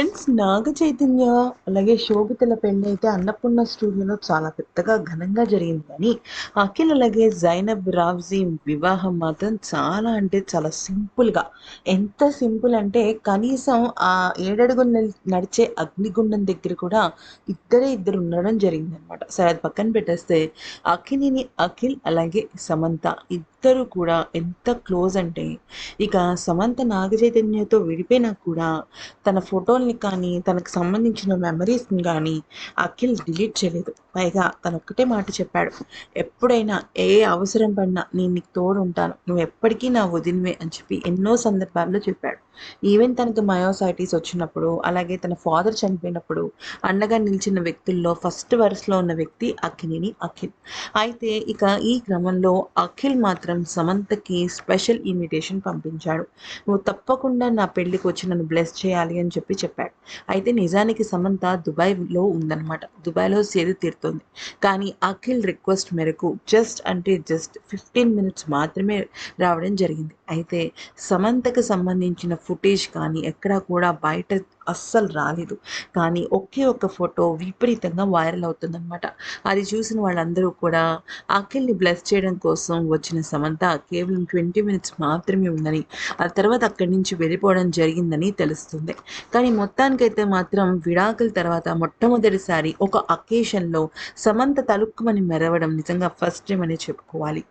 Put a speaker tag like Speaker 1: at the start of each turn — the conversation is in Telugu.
Speaker 1: ఫ్రెండ్స్ నాగ చైతన్య అలాగే శోభితల పెళ్ళి అయితే అన్నపూర్ణ స్టూడియోలో చాలా పెద్దగా ఘనంగా జరిగింది. కానీ అఖిల్ అలాగే జైనబ్ రావ్జీ వివాహం మాత్రం చాలా అంటే చాలా సింపుల్గా ఎంత సింపుల్ అంటే కనీసం ఆ ఏడడుగులు నడిచే అగ్నిగుండం దగ్గర కూడా ఇద్దరే ఇద్దరు ఉండడం జరిగింది అనమాట సరే అది పక్కన పెట్టేస్తే అఖిలిని అఖిల్ అలాగే సమంత ఇద్దరు కూడా ఎంత క్లోజ్ అంటే ఇక సమంత నాగ చైతన్యతో విడిపోయినా కూడా తన ఫోటోల్ని కానీ తనకు సంబంధించిన మెమరీస్ని కానీ అఖిల్ డిలీట్ చేయలేదు. పైగా తను ఒక్కటే మాట చెప్పాడు ఎప్పుడైనా ఏ అవసరం పడినా నేను నీకు తోడు ఉంటాను నువ్వు ఎప్పటికీ నా వదినవే అని చెప్పి ఎన్నో సందర్భాల్లో చెప్పాడు. ఈవెన్ తనకు మయోసైటీస్ వచ్చినప్పుడు అలాగే తన ఫాదర్ చనిపోయినప్పుడు అండగా నిలిచిన వ్యక్తుల్లో ఫస్ట్ వరుసలో ఉన్న వ్యక్తి అఖిలిని అఖిల్. అయితే ఇక ఈ క్రమంలో అఖిల్ మాత్రం సమంతకి స్పెషల్ ఇన్విటేషన్ పంపించాడు. నువ్వు తప్పకుండా నా పెళ్ళికి వచ్చి నన్ను బ్లెస్ చేయాలి అని చెప్పి చెప్పాడు. అయితే నిజానికి సమంత దుబాయ్లో ఉందన్నమాట. దుబాయ్లో సేది తీరుతుంది. కానీ అఖిల్ రిక్వెస్ట్ మేరకు జస్ట్ అంటే జస్ట్ ఫిఫ్టీన్ మినిట్స్ మాత్రమే రావడం జరిగింది. అయితే సమంతకు సంబంధించిన ఫుటేజ్ కానీ ఎక్కడా కూడా బయట అస్సలు రాలేదు. కానీ ఒకే ఒక్క ఫోటో విపరీతంగా వైరల్ అవుతుందన్నమాట. అది చూసిన వాళ్ళందరూ కూడా అఖిల్ని బ్లెస్ చేయడం కోసం వచ్చిన సమంత కేవలం ట్వంటీ మినిట్స్ మాత్రమే ఉందని ఆ తర్వాత అక్కడి నుంచి వెళ్ళిపోవడం జరిగిందని తెలుస్తుంది. కానీ మొత్తానికైతే మాత్రం విడాకుల తర్వాత మొట్టమొదటిసారి ఒక అకేషన్లో సమంత తలుక్కుమని మెరవడం నిజంగా ఫస్ట్ టైం అనే చెప్పుకోవాలి.